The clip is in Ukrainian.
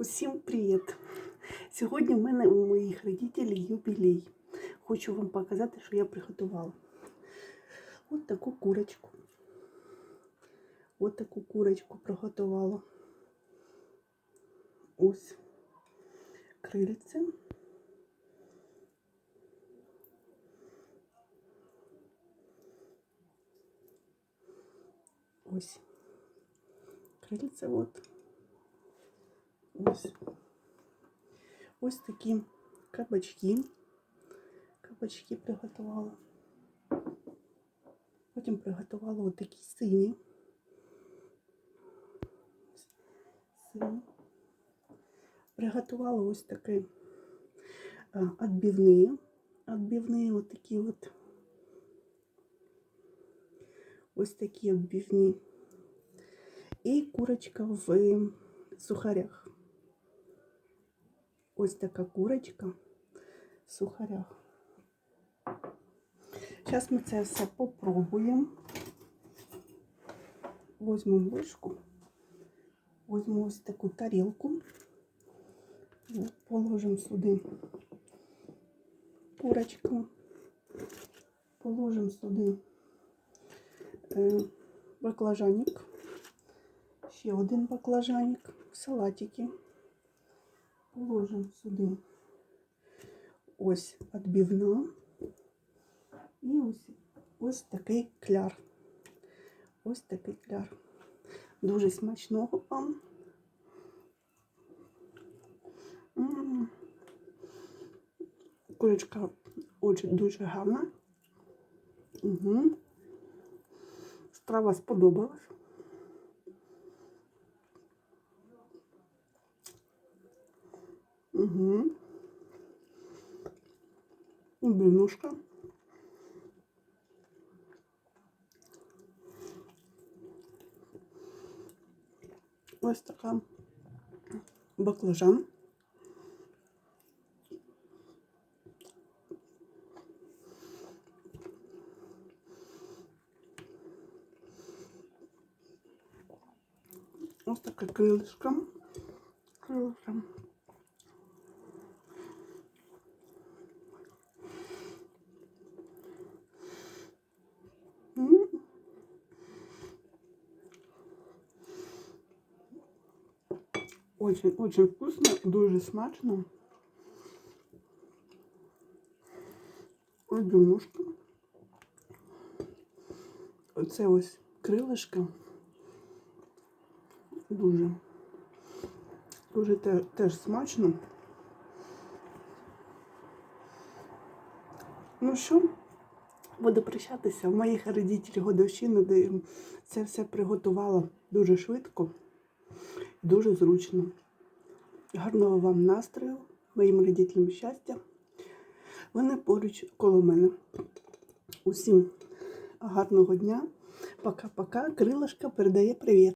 Усім привіт! Сьогодні в мене у моїх родителів юбілей. Хочу вам показати, що я приготувала. От таку курочку. От таку курочку приготувала. Ось крильце. Ось крильце от. Ось. Ось такі кабачки. Кабачки приготувала. Потім приготувала ось такі сині. Сині. Приготувала ось такі а, отбивні. Отбивні ось от. Ось такі отбивні. І курочка в сухарях. Ось така курочка в сухарях. Зараз ми це все попробуємо. Возьмемо ложку, возьмемо ось таку тарілку, положимо сюди курочку, положимо сюди е, баклажанник, ще один баклажанник, салатики. Положимо сюди ось відбивна і ось, ось такий кляр. Ось такий кляр. Дуже смачного вам. Курочка очень дуже гарна. Угу. Страва сподобалась. Угу. Блинушка. Ось така баклажан. Ось така крилишка. Крилишка. Очень, очень вкусно, дуже смачно. Ось дюнушка. Оце ось крилишка. Дуже. Дуже те, теж смачно. Ну що? Буду прощатися. В моїх родителів годовщини, де це все приготувала дуже швидко, дуже зручно. Гарного вам настрою, моїм родителям щастя. Вони поруч коло мене. Усім гарного дня. Пока-пока. Крилашка передає привіт.